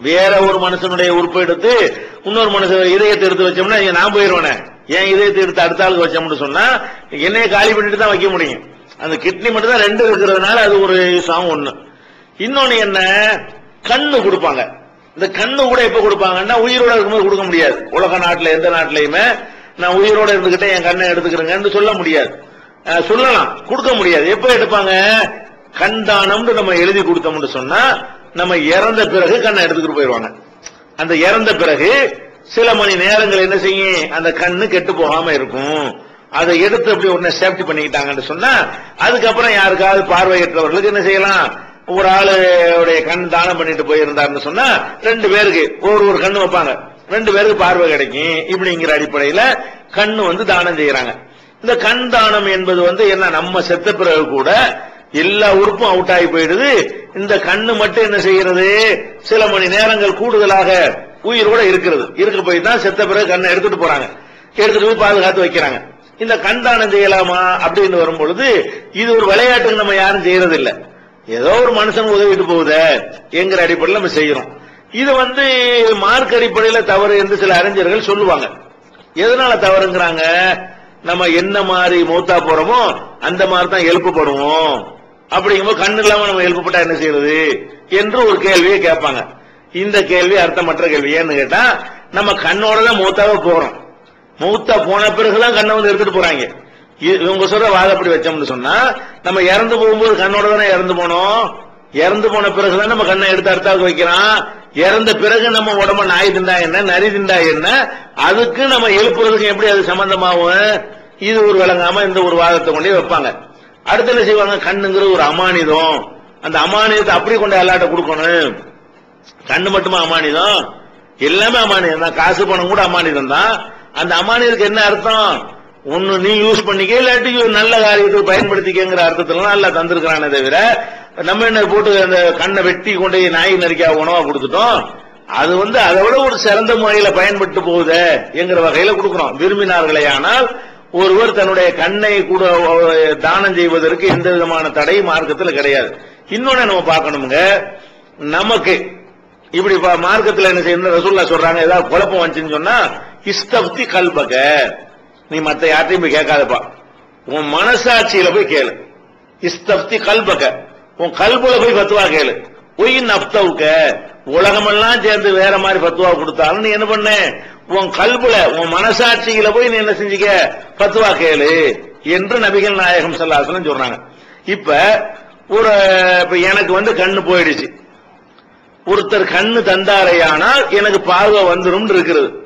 வேற ஒரு மனுஷனுடைய உறுப்பு எடுத்து இன்னொரு மனுஷன் இதயத்தை எடுத்து வச்சோம்னா இங்க நான் போயிருவேனே. ஏன் இதயத்தை எடுத்து அடுத்த ஆளுக்கு வச்சோம்னு சொன்னா என்னைய காலி பண்ணிட்டு தான் வைக்க முடியும். அந்த கிட்னி மட்டும் தான் ரெண்டு இருக்கிறதுனால அது ஒரு சாங் ஒண்ணு. இன்னொன்னு என்ன? கண்ணு கொடுப்பாங்க. இந்த கண்ணு கூட எப்ப கொடுப்பாங்கன்னா உயிரோட இருக்கும்போது கொடுக்க முடியாது. உலக நாட்டுல எந்த நாட்டிலயுமே நான் உயிரோட இருந்துகிட்டே என் கண்ணை எடுத்துக்கிறேங்கன்னு சொல்ல முடியாது. சொல்லலாம். கொடுக்க முடியாது. எப்ப எடுப்பாங்க? கண் தானம்னு நம்ம எழுதி கொடுத்தோம்னு சொன்னா நம்ம இறந்த பிறகு கண்ணை எடுத்துக்கிட்டு போயிடுவாங்க. அந்த இறந்த பிறகு சில மணி நேரங்கள் என்ன செய்யும்? அந்த கண்ணு கெட்டு போகாம இருக்கும். அதை எடுத்து அப்படி உடனே சேஃப்டி பண்ணிக்கிட்டாங்கன்னு சொன்னா அதுக்கப்புறம் யாருக்காவது பார்வையற்றவர்களுக்கு என்ன செய்யலாம்? ஒரு ஆளுடைய கண் தானம் பண்ணிட்டு போயிருந்தாருன்னு சொன்னா ரெண்டு பேருக்கு ஒரு ஒரு கண்ணு வைப்பாங்க. ரெண்டு பேருக்கு பார்வை கிடைக்கும். இப்படிங்கிற அடிப்படையில கண்ணு வந்து தானம் செய்யறாங்க. இந்த கண் தானம் என்பது வந்து என்ன? நம்ம செத்த பிறகு கூட எல்லா உறுப்பும் அவுட் ஆகி போயிடுது. இந்த கண்ணு மட்டும் என்ன செய்யறது சில மணி நேரங்கள் கூடுதலாக உயிர் கூட இருக்கிறது. இருக்க போய் தான் செத்த பிறகு கண்ணை எடுத்துட்டு போறாங்க. எடுத்துட்டு போய் பாதுகாத்து வைக்கிறாங்க. இந்த கண் தானம் செய்யலாமா அப்படின்னு வரும் பொழுது இது ஒரு விளையாட்டுக்கு நம்ம யாரும் செய்யறது இல்ல ஏதோ ஒரு மனுஷன் உதவிட்டு போகுதே என்கிற அடிப்படையில் நம்ம செய்யறோம். இது வந்து மார்க் அடிப்படையில தவறு என்று சில அறிஞர்கள் சொல்லுவாங்க. எதனால தவறுங்கிறாங்க? நம்ம என்ன மாதிரி மூத்தா போறோமோ அந்த மாதிரி தான் எழுப்பப்படுவோம். அப்படிங்கும்போது கண்ணு இல்லாம நம்ம எழுப்பப்பட்டா என்ன செய்யறது என்று ஒரு கேள்வியை கேட்பாங்க. இந்த கேள்வி அர்த்தமற்ற கேள்வி. ஏன்னு கேட்டா நம்ம கண்ணோட தான் மூத்தாவே போறோம். மூத்தா போன பிறகுதான் கண்ணை வந்து எடுத்துட்டு போறாங்க. இ- இவங்க சொல்ற வாதப்படி வச்சோம்னு சொன்னா நம்ம இறந்து போகும்போது கண்ணோட தானே இறந்து போனோம். இறந்து போன பிறகுதான் நம்ம கண்ணை எடுத்து அடுத்தாக்கு வைக்கிறோம் இறந்த பிறகு நம்ம உடம்ப நாய் திண்டா என்ன நரி திண்டா என்ன அதுக்கு நம்ம எழுப்புறதுக்கு எப்படி அது சம்பந்தமாகும்? இது ஒரு விளங்காம இந்த ஒரு வாதத்தை கொண்டே வைப்பாங்க. அடுத்து என்ன செய்வாங்க? கண்ணுங்கிற ஒரு அமானிதம். அந்த அமானியத்தை அப்படி கொண்டு எல்லாட்ட கொடுக்கணும். கண்ணு மட்டுமா அமானிதம்? எல்லாமே அமானியம் தான். காசு பணம் கூட அமானிதம் தான். அந்த அமானியத்துக்கு என்ன அர்த்தம்? ஒன்னு நீ யூஸ் பண்ணிக்க இல்லாட்டி ஒரு நல்ல காரியத்துக்கு பயன்படுத்திக்கங்கிற அர்த்தத்துல நல்லா தந்திருக்கிறானே தவிர நம்ம என்ன போட்டு அந்த கண்ணை வெட்டி கொண்டு போய் நாய் நரிக்கா உணவா கொடுத்துட்டோம்? அது வந்து அதை விட ஒரு சிறந்த முறையில பயன்பட்டு போகுதே என்கிற வகையில கொடுக்கிறோம் விரும்பினார்களே ஆனால் ஒருவர் தன்னுடைய கண்ணை கூட தானம் செய்வதற்கு எந்த விதமான தடை மார்க்கத்தில் கிடையாது. இன்னொன்னு நம்ம பார்க்கணுங்க நமக்கு இப்படி மார்க்கத்தில் என்ன செய்யணும் ரசூல்லா சொல்றாங்க ஏதாவது குழப்பம் வந்துச்சுன்னு சொன்னா இஸ்தப்தி கல்பக. நீ மத்த யார்ட்டையும் போய் கேட்காதப்பா. உன் மனசாட்சியில போய் கேளு. இஸ்தப்தி கல்பக. உன் கல்புல போய் பத்துவா கேளு. பொய் நப்தவுக்க உலகமெல்லாம் சேர்ந்து வேற மாதிரி பத்துவா கொடுத்தாலும் நீ என்ன பண்ண? உன் கல்புல உன் மனசாட்சியில போய் நீ என்ன செஞ்சுக்க? பத்துவா கேளு என்று நபிகள் நாயகம் ஸல்லல்லாஹு சொல்றாங்க இப்ப ஒரு இப்ப எனக்கு வந்து கண்ணு போயிடுச்சு. ஒருத்தர் கண்ணு தந்தாரையானால் எனக்கு பார்வை வந்துடும் இருக்கிறது.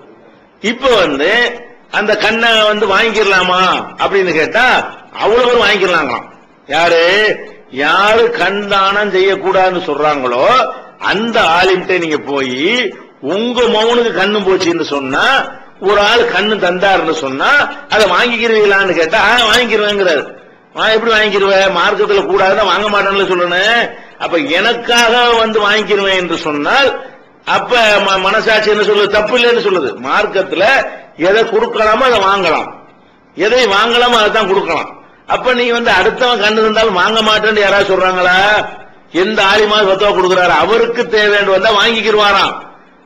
இப்ப வந்து அந்த கண்ணை வந்து வாங்கிக்கலாமா அப்படின்னு கேட்டா அவ்வளவு பேர் வாங்கிக்கலாங்களாம். யாரு? யாரு கண் தானம் செய்யக்கூடாதுன்னு சொல்றாங்களோ அந்த ஆளுகிட்ட நீங்க போய் உங்க மௌனுக்கு கண்ணு போச்சுன்னு சொன்னா ஒரு ஆள் கண்ணு தந்தாருன்னு சொன்னா அதை வாங்கிக்கிறீங்களான்னு கேட்டா "ஆ, வாங்கிக்கிறேங்கிறாரு. நான் எப்படி வாங்கிக்கிருவேன் மார்க்கத்துல கூடாதுன்னு வாங்க மாட்டேன்னு சொல்லணும் அப்ப எனக்காக வந்து வாங்கிக்கிருவேன் என்று சொன்னால் அப்ப ம- மனசாட்சி என்ன சொல்லுது? தப்பு இல்லைன்னு சொல்லுது. மார்க்கத்துல எதை கொடுக்கலாமோ அதை வாங்கலாம். எதை வாங்கலாமோ அதை தான் கொடுக்கலாம். அப்ப நீ வந்து அடுத்தவன் கண்ணு இருந்தாலும் வாங்க மாட்டேன்னு யாராவது சொல்றாங்களா? எந்த ஆலிமா பத்துவா கொடுக்குறாரு? அவருக்கு தேவையான வந்தா வாங்கிக்கிருவாராம்.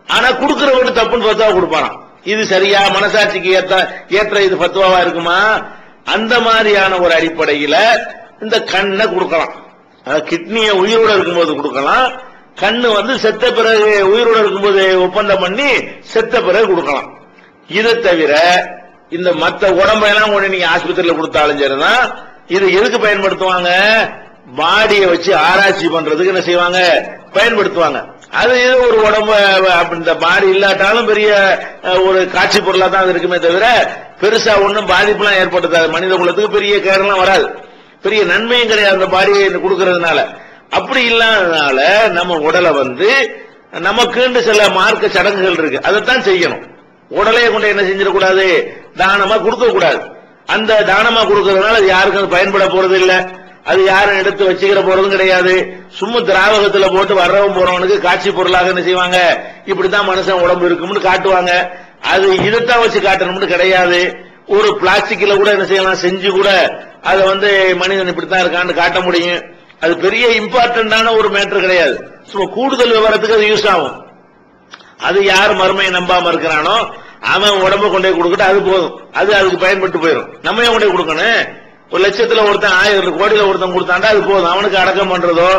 ஆனா கொடுக்கிறவங்க தப்புன்னு பத்துவா கொடுப்பாராம் இது சரியா? மனசாட்சிக்கு ஏத்த ஏற்ற இது பத்துவாவா இருக்குமா? அந்த மாதிரியான ஒரு அடிப்படையில இந்த கண்ணை கொடுக்கலாம். கிட்னிய உயிரோட இருக்கும்போது கொடுக்கலாம். கண்ணு வந்து செத்த பிறகு உயிரோட இருக்கும்போது ஒப்பந்தம் பண்ணி செத்த பிறகு கொடுக்கலாம். இதை தவிர இந்த மத்த உடம்பெல்லாம் ஒன்று நீங்க ஆஸ்பத்திரியில கொடுத்தாலும் சரிதான். இது எதுக்கு பயன்படுத்துவாங்க? பாடியை வச்சு ஆராய்ச்சி பண்றதுக்கு என்ன செய்வாங்க? பயன்படுத்துவாங்க. அது இது ஒரு உடம்பு இந்த பாடி இல்லாட்டாலும் பெரிய ஒரு காட்சி பொருளா தான் அது இருக்குமே தவிர பெருசா ஒன்றும் பாதிப்புலாம் ஏற்படுத்தாது. மனித குலத்துக்கு பெரிய கேடெல்லாம் வராது. பெரிய நன்மையும் கிடையாது அந்த பாடியை கொடுக்கறதுனால. அப்படி இல்லாதனால நம்ம உடலை வந்து நமக்குண்டு சில மார்க்க சடங்குகள் இருக்கு. அதைத்தான் செய்யணும். உடலையே கொண்டு என்ன செஞ்சிடக்கூடாது? தானமா கொடுக்க கூடாது அந்த தானமா கொடுக்கறதுனால அது யாருக்கும் அது பயன்பட போறது இல்லை அது யாரும் எடுத்து வச்சுக்கிற போறதும் கிடையாது. சும்மா திராவகத்துல போட்டு வர்றவன் போறவனுக்கு காட்சி பொருளாக என்ன செய்வாங்க? இப்படித்தான் மனுஷன் உடம்பு இருக்கும்னு காட்டுவாங்க. அது இதைத்தான் வச்சு காட்டணும்னு கிடையாது. ஒரு பிளாஸ்டிக்ல கூட என்ன செய்யலாம்? செஞ்சு கூட அதை வந்து மனிதன் இப்படித்தான் இருக்கான்னு காட்ட முடியும். அது பெரிய இம்பார்ட்டன்டான ஒரு மேட்டர் கிடையாது. சும்மா கூடுதல் விவரத்துக்கு அது யூஸ் ஆகும். அது யார் மறுமையை நம்பாம இருக்கிறானோ அவன் உடம்ப கொண்டே கொடுக்கட்டு அது போதும். அது அதுக்கு பயன்பட்டு போயிடும் நம்ம ஏன் கொண்டே கொடுக்கணும்? ஒரு லட்சத்துல ஒருத்தன் ஆயிரம் கோடியில ஒருத்தன் கொடுத்தாண்டா அது போதும். அவனுக்கு அடக்கம் பண்றதோ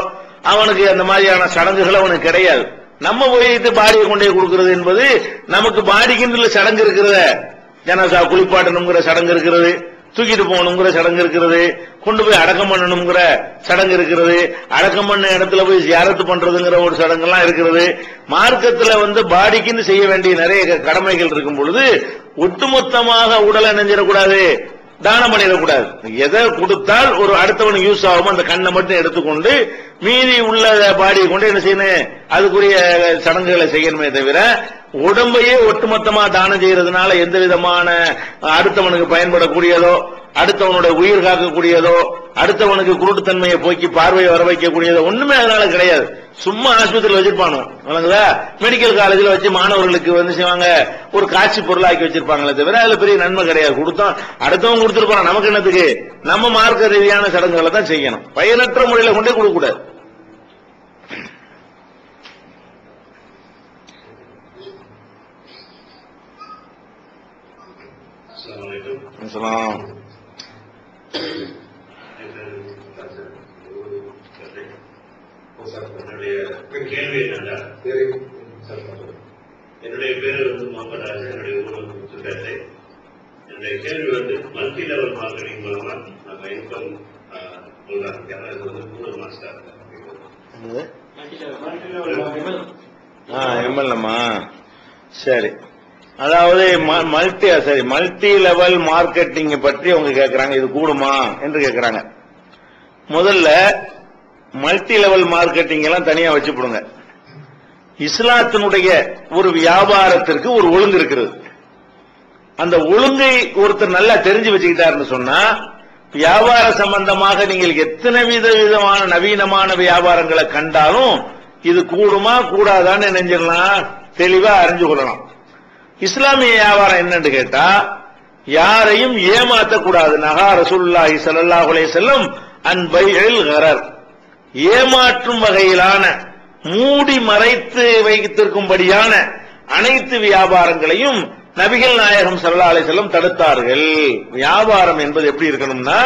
அவனுக்கு அந்த மாதிரியான சடங்குகள் அவனுக்கு கிடையாது. நம்ம போயிட்டு பாடியை கொண்டே கொடுக்கிறது என்பது நமக்கு பாடிக்கின்ற சடங்கு இருக்கிறத ஜனசா குளிப்பாட்டணுங்கிற சடங்கு இருக்கிறது தூக்கிட்டு போகணுங்கிற சடங்கு இருக்கிறது கொண்டு போய் அடக்கம் பண்ணணுங்கிற சடங்கு இருக்கிறது அடக்கம் பண்ண இடத்துல போய் ஜியாரத்து பண்றதுங்கிற ஒரு சடங்கெல்லாம் இருக்கிறது. மார்க்கத்துல வந்து பாடிக்குன்னு செய்ய வேண்டிய நிறைய க- கடமைகள் இருக்கும் பொழுது ஒட்டுமொத்தமாக உடலை நெஞ்சிடக்கூடாது தானம் பண்ணிடக்கூடாது எதை கொடுத்தால் ஒரு அடுத்தவனுக்கு யூஸ் ஆகும் அந்த கண்ணை மட்டும் எடுத்துக்கொண்டு மீதி உள்ள பாடியை கொண்டு என்ன செய்யணும்? அதுக்குரிய சடங்குகளை செய்யணுமே தவிர உடம்பையே ஒட்டுமொத்தமா தானம் செய்யறதுனால எந்த விதமான அடுத்தவனுக்கு பயன்படக்கூடியதோ அடுத்தவனோட உயிர் காக்கக்கூடியதோ அடுத்தவனுக்கு குருட்டுத்தன்மையை போக்கி பார்வையை வர வைக்கக்கூடியதோ ஒண்ணுமே அதனால கிடையாது. சும்மா ஆஸ்பத்திரியில் வச்சிருப்பானோ? வழங்குதா மெடிக்கல் காலேஜில் வச்சு மாணவர்களுக்கு வந்து செய்வாங்க. ஒரு காட்சி பொருளாக்கி வச்சிருப்பாங்களே தவிர அதுல பெரிய நன்மை கிடையாது. கொடுத்தோம் அடுத்தவங்க கொடுத்துருப்பான்? நமக்கு என்னத்துக்கு? நம்ம மார்க்க ரீதியான சடங்குகளை தான் செய்யணும். பயனற்ற முறையில கொண்டே கொடுக்க கூடாது அஸ்ஸலாமு அலைக்கும். சொல்லலாம். என் பேரு டாக்டர் ஒரு கதை. என்னுடைய கேள்வி என்னன்னா என்னுடைய பேரு வந்து முகமது ராஜா என்னுடைய ஊர் முத்துப்பேட்டை என்னுடைய கேள்வி வந்து மல்டி லெவல் மார்க்கெட்டிங் மூலமா நம்ம இன்கம் இது வந்து கூட மாஸ்டர் எம்எல்ஏமா சரி. அதாவது ம- மல்டி சரி மல்டி லெவல் மார்க்கெட்டிங் பற்றி அவங்க கேட்கறாங்க இது கூடுமா? என்று கேட்கறாங்க முதல்ல மல்டி லெவல் மார்க்கெட்டிங் எல்லாம் தனியா வச்சுப்படுங்க. இஸ்லாத்தினுடைய ஒரு வியாபாரத்திற்கு ஒரு ஒழுங்கு இருக்கிறது. அந்த ஒழுங்கை ஒருத்தர் நல்லா தெரிஞ்சு வச்சுக்கிட்டாருன்னு சொன்னா வியாபார சம்பந்தமாக நீங்கள் எத்தனை வித விதமான நவீனமான வியாபாரங்களை கண்டாலும் இது கூடுமா கூடாதான்னு நினைஞ்சிடலாம் தெளிவா அறிஞ்சு கொள்ளலாம். இஸ்லாமிய வியாபாரம் என்னன்னு கேட்டா யாரையும் ஏமாத்தக்கூடாது. நகா ரசூல்லாஹி ஸல்லல்லாஹு செல்லும் வஸல்லம் கரர் ஏமாற்றும் வகையிலான மூடி மறைத்து வைத்திருக்கும்படியான அனைத்து வியாபாரங்களையும் நபிகள் நாயகம் ஸல்லல்லாஹு அலைஹி தடுத்தார்கள். வியாபாரம் என்பது எப்படி இருக்கணும்னா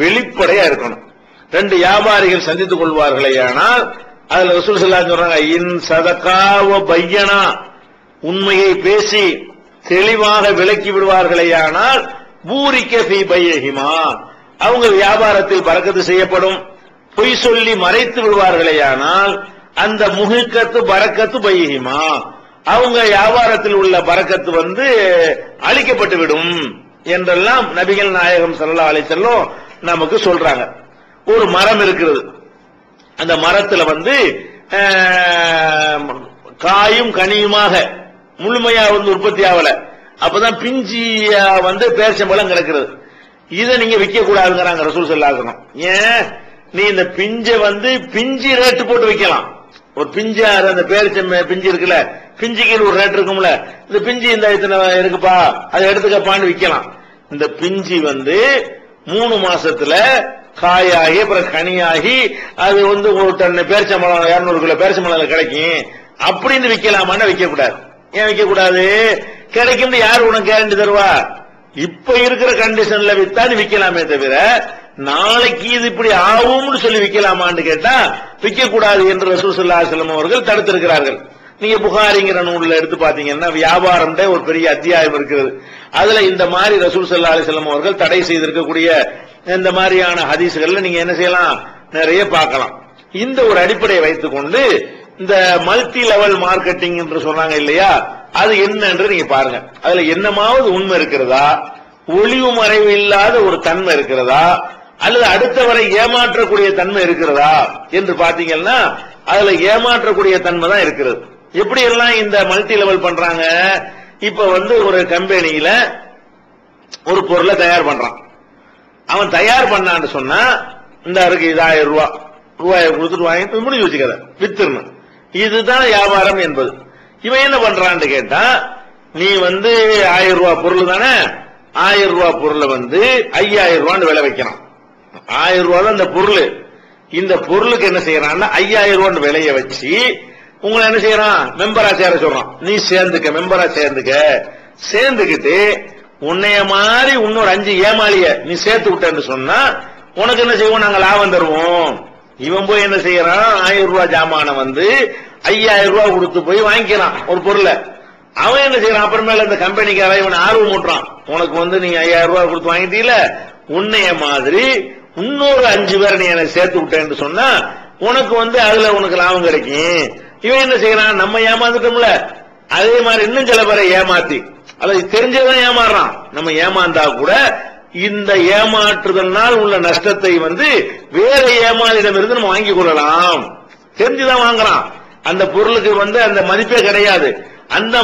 வெளிப்படையா இருக்கணும். ரெண்டு வியாபாரிகள் சந்தித்துக் கொள்வார்களேயானால் அதுல ரசூல் ஸல்லல்லாஹு சொல்றாங்க இன் சதகாவ பையனா. உண்மையை பேசி தெளிவாக விளக்கி விடுவார்களேயானால் பூரிக்க பையஹிமா. அவங்க வியாபாரத்தில் பறக்கத்து செய்யப்படும். பொய் சொல்லி மறைத்து விடுவார்களேயானால் அந்த முகுக்கத்து பறக்கத்து பையுமா அவங்க வியாபாரத்தில் உள்ள பறக்கத்து வந்து அழிக்கப்பட்டு விடும் என்றெல்லாம் நபிகள் நாயகம் சல்லா அலைஹி செல்லும் நமக்கு சொல்றாங்க. ஒரு மரம் இருக்கிறது. அந்த மரத்துல வந்து காயும் கனியுமாக முழுமையா வந்து உற்பத்தி ஆகல. அப்பதான் பிஞ்சியா வந்து பேரிச்சம்பழம் கிடக்கிறது இதை நீங்க விற்க கூடாதுங்கிறாங்க ரசூல் சொல்லாக்கணும் ஏன்? நீ இந்த பிஞ்சை வந்து பிஞ்சி ரேட்டு போட்டு விற்கலாம் ஒரு பிஞ்சாரு அந்த பேரிச்சம் பிஞ்சு இருக்குல்ல. பிஞ்சுக்கு ஒரு ரேட் இருக்கும்ல. இந்த பிஞ்சு இந்த இத்தனை இருக்குப்பா. அதை எடுத்துக்கப்பான்னு விற்கலாம் இந்த பிஞ்சி வந்து மூணு மாசத்துல காயாகி அப்புறம் கனியாகி அது வந்து ஒரு டன் பேரிச்சம்பழம் இரநூறு கிலோ பேரிச்சம்பழம் கிடைக்கும். அப்படின்னு விற்கலாமான்னு விற்க ஏன் விற்க கிடைக்கும் யார் உனக்கு கேரண்டி தருவா? இப்ப இருக்கிற கண்டிஷன்ல வித்தா நீ விக்கலாமே தவிர நாளைக்கு இது இப்படி ஆகும்னு சொல்லி விக்கலாமான்னு கேட்டா விற்க கூடாது என்று ரசூல் சல்லா செல்லம் அவர்கள் தடுத்திருக்கிறார்கள். நீங்க புகாரிங்கிற நூல்ல எடுத்து பாத்தீங்கன்னா வியாபாரம் ஒரு பெரிய அத்தியாயம் இருக்கிறது. அதுல இந்த மாதிரி ரசூல் சல்லா அலிசல்லம் அவர்கள் தடை செய்திருக்கக்கூடிய இந்த மாதிரியான ஹதீசுகள்ல நீங்க என்ன செய்யலாம்? நிறைய பார்க்கலாம். இந்த ஒரு அடிப்படையை வைத்துக்கொண்டு இந்த மல்டி லெவல் மார்க்கெட்டிங் என்று சொன்னாங்க இல்லையா அது என்ன என்று நீங்க பாருங்க. அதுல என்னமாவது உண்மை இருக்கிறதா? ஒளிவு மறைவு இல்லாத ஒரு தன்மை இருக்கிறதா? அல்லது அடுத்தவரை ஏமாற்றக்கூடிய தன்மை இருக்கிறதா என்று பாத்தீங்கன்னா அதுல ஏமாற்றக்கூடிய தன்மை தான் இருக்கிறது. எப்படி எல்லாம் இந்த மல்டி லெவல் பண்றாங்க? இப்ப வந்து ஒரு கம்பெனியில ஒரு பொருளை தயார் பண்றான். அவன் தயார் பண்ணான்னு சொன்னா இந்த இருக்கு இது ஆயிரம் ரூபாய் ரூபாயை கொடுத்துட்டு வாங்கிட்டு முடிஞ்சு வச்சுக்கத வித்துருணும் இதுதான் வியாபாரம் என்பது. இவன் என்ன பண்றான்னு கேட்டா நீ வந்து ஆயிரம் ரூபாய் பொருள் தானே ஆயிரம் ரூபாய் பொருளை வந்து ஐயாயிரம் ரூபான்னு விலை வைக்கிறான். ஆயிரம் ரூபா தான் இந்த பொருள். இந்த பொருளுக்கு என்ன செய்யறான்னா ஐயாயிரம் ரூபாய் விலைய வச்சு உங்களை என்ன செய்யறான்? மெம்பரா சேர சொல்றான். நீ சேர்ந்துக்க மெம்பரா சேர்ந்துக்க. சேர்ந்துக்கிட்டு உன்னைய மாதிரி இன்னொரு அஞ்சு ஏமாளிய நீ சேர்த்து விட்டேன்னு சொன்னா உனக்கு என்ன செய்வோம்? நாங்க லாபம் தருவோம். இவன் போய் என்ன செய்யறான்? ஆயிரம் ரூபாய் ஜாமான வந்து ஐயாயிரம் ரூபாய் கொடுத்து போய் வாங்கிக்கிறான் ஒரு பொருளை. அவன் என்ன செய்யறான்? அப்புறமேல இந்த கம்பெனிக்கார இவன் ஆர்வம் ஊட்டுறான். உனக்கு வந்து நீ ஐயாயிரம் ரூபாய் கொடுத்து வாங்கிட்டீல உன்னைய மாதிரி இன்னொரு அஞ்சு பேரை நீ எனக்கு சேர்த்து விட்டேன்னு சொன்னா உனக்கு வந்து அதுல உனக்கு லாபம் கிடைக்கும். இவன் என்ன செய்யறான்? நம்ம ஏமாந்துட்டோம்ல. அதே மாதிரி இன்னும் சில பேரை ஏமாத்தி. அதை தெரிஞ்சதான் ஏமாறுறான். நம்ம ஏமாந்தா கூட இந்த ஏமாற்றுதல்னால் உள்ள நஷ்டத்தை வந்து வேற ஏமாளிடமிருந்து நம்ம வாங்கிக் கொள்ளலாம். தெரிஞ்சுதான் வாங்குறான். அந்த பொருளுக்கு வந்து அந்த மதிப்பே கிடையாது. அந்த